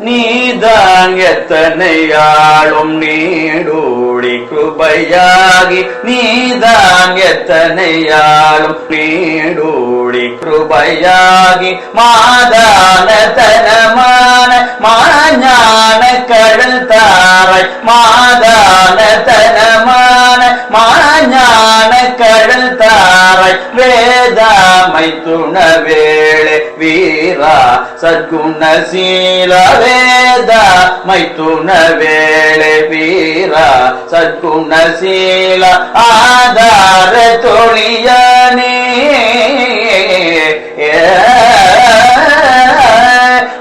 நீதான் எத்தனை ஆளும் ஓம் சரவண பவோ நீதான் எத்தனையாளும் நீடூடி கிருபையாகி நீதான் எத்தனையாளும் நீடூடி கிருபையாகி மாதான தனமான மாஞான கடல் தாரை மாதான தனமான மாஞான கடல் தாரை வேதாமை துணவேளே வீரா சத்குணசீல வேதா மைத்துணவேளே வீரா சத்குணசீல ஆதார தொழியனே.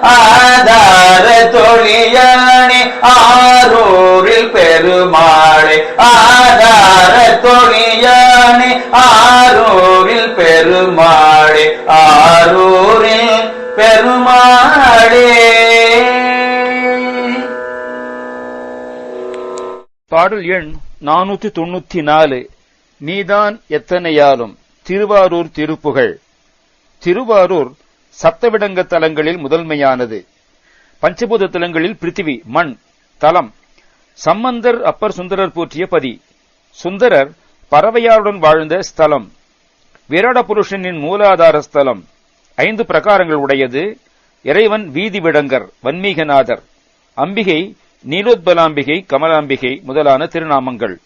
ஆதார தொழியனே. ஆரூரில் பெருமாளே ஆதார தொழியனே. ஆரூரில் பெருமாளே ஆரூரில் பெருமாள். பாடல் எண் நானூத்தி தொண்ணூத்தி நாலு. நீதான் எத்தனையாலும். திருவாரூர் திருப்புகழ். திருவாரூர் சத்தவிடங்க தலங்களில் முதன்மையானது. பஞ்சபூத தலங்களில் பிருத்திவி மண் தலம். சம்பந்தர் அப்பர் சுந்தரர் போற்றிய பதி. சுந்தரர் பறவையாருடன் வாழ்ந்த ஸ்தலம். விராட புருஷனின் மூலாதார ஸ்தலம். ஐந்து பிரகாரங்கள் உடையது. இறைவன் வீதி விடங்கர் வன்மீகநாதர். அம்பிகை நீலோத்பலாம்பிகை கமலாம்பிகை முதலான திருநாமங்கள்.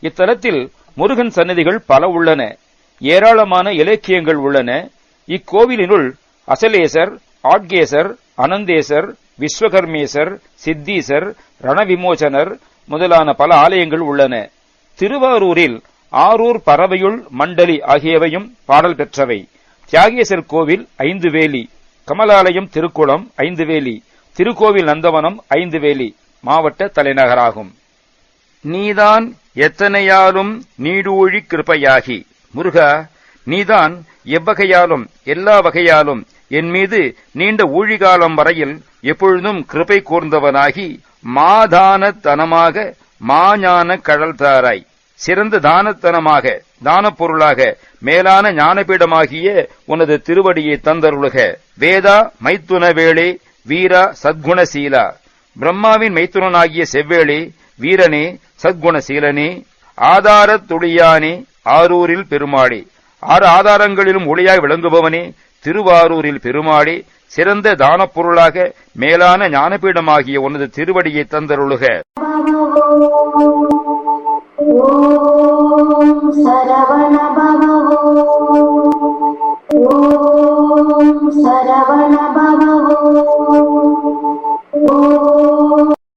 இத்தலத்தில் முருகன் சன்னதிகள் பல உள்ளன. ஏராளமான இலக்கியங்கள் உள்ளன. இக்கோவிலினுள் அசலேசர் ஆட்கேசர் அனந்தேசர் விஸ்வகர்மேசர் சித்தீசர் ரணவிமோசனர் முதலான பல ஆலயங்கள் உள்ளன. திருவாரூரில் ஆரூர் பறவையுள் மண்டலி ஆகியவையும் பாடல் பெற்றவை. தியாகேசர் கோவில் ஐந்து வேலி கமலாலயம் திருக்குளம் ஐந்து வேலி திருக்கோவில் நந்தவனம் ஐந்து வேலி மாவட்ட தலைநகராகும். நீதான் எத்தனையாலும் நீடூழி கிருபையாகி முருகா நீதான் எவ்வகையாலும் எல்லா வகையாலும் என் மீது நீண்ட ஊழிகாலம் வரையில் எப்பொழுதும் கிருபை கூர்ந்தவனாகி மாதானத்தனமாக மாஞான கடல் தாராய் சிறந்த தானத்தனமாக தானப் பொருளாக மேலான ஞானபீடமாகிய உனது திருவடியை தந்தருளுக. வேதா மைத்துன வேளே வீரா சத்குணசீலா. பிரம்மாவின் மைத்துனனாகிய செவ்வேளே வீரனே சத்குணசீலனே ஆதார துளியானே ஆரூரில் பெருமாளே. ஆறு ஆதாரங்களிலும் ஒளியாய் விளங்குபவனே திருவாரூரில் பெருமாளே. சிறந்த தான பொருளாக மேலான ஞானபீடமாகிய உனது திருவடியை தந்தருளுக. சரவண பவோ